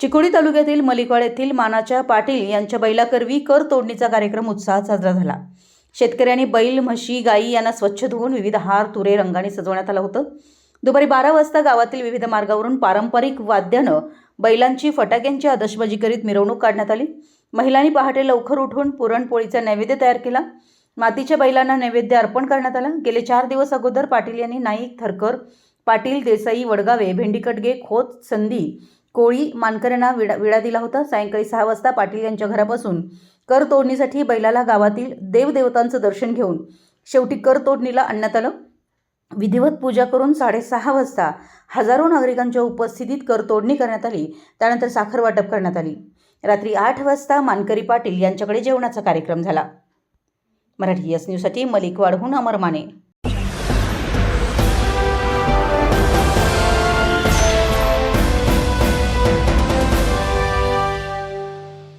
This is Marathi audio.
चिकोडी तालुक्यातील मलिकवाड येथील मानाच्या पाटील यांच्या बैलाकरवी कर तोडणीचा कार्यक्रम उत्साहात साजरा झाला. शेतकऱ्यांनी बैल म्हशी गायी यांना स्वच्छ धुवून विविध हार तुरे रंगाने सजवण्यात आलं होतं. दुपारी बारा वाजता गावातील विविध मार्गावरून पारंपरिक वाद्यानं बैलांची फटाक्यांची आदशबाजी करीत मिरवणूक काढण्यात आली. महिलांनी पहाटे लवकर उठून पुरणपोळीचा नैवेद्य तयार केला. मातीच्या बैलांना नैवेद्य अर्पण करण्यात आला. गेले चार दिवस अगोदर पाटील यांनी नाईक थरकर पाटील देसाई वडगावे भेंडीकटगे खोत संधी कोळी मानकऱ्यांना विडा विडा दिला होता. सायंकाळी सहा वाजता पाटील यांच्या घरापासून कर तोडणीसाठी बैलाला गावातील देवदेवतांचं दर्शन घेऊन शेवटी कर तोडणीला आणण्यात आलं. विधिवत पूजा करून साडेसहा वाजता हजारो नागरिकांच्या उपस्थितीत कर तोडणी करण्यात आली. त्यानंतर साखर वाटप करण्यात आली. रात्री आठ वाजता मानकरी पाटील यांच्याकडे जेवणाचा कार्यक्रम झाला. मराठी यस न्यूजसाठी मलिकवाडहून अमर माने.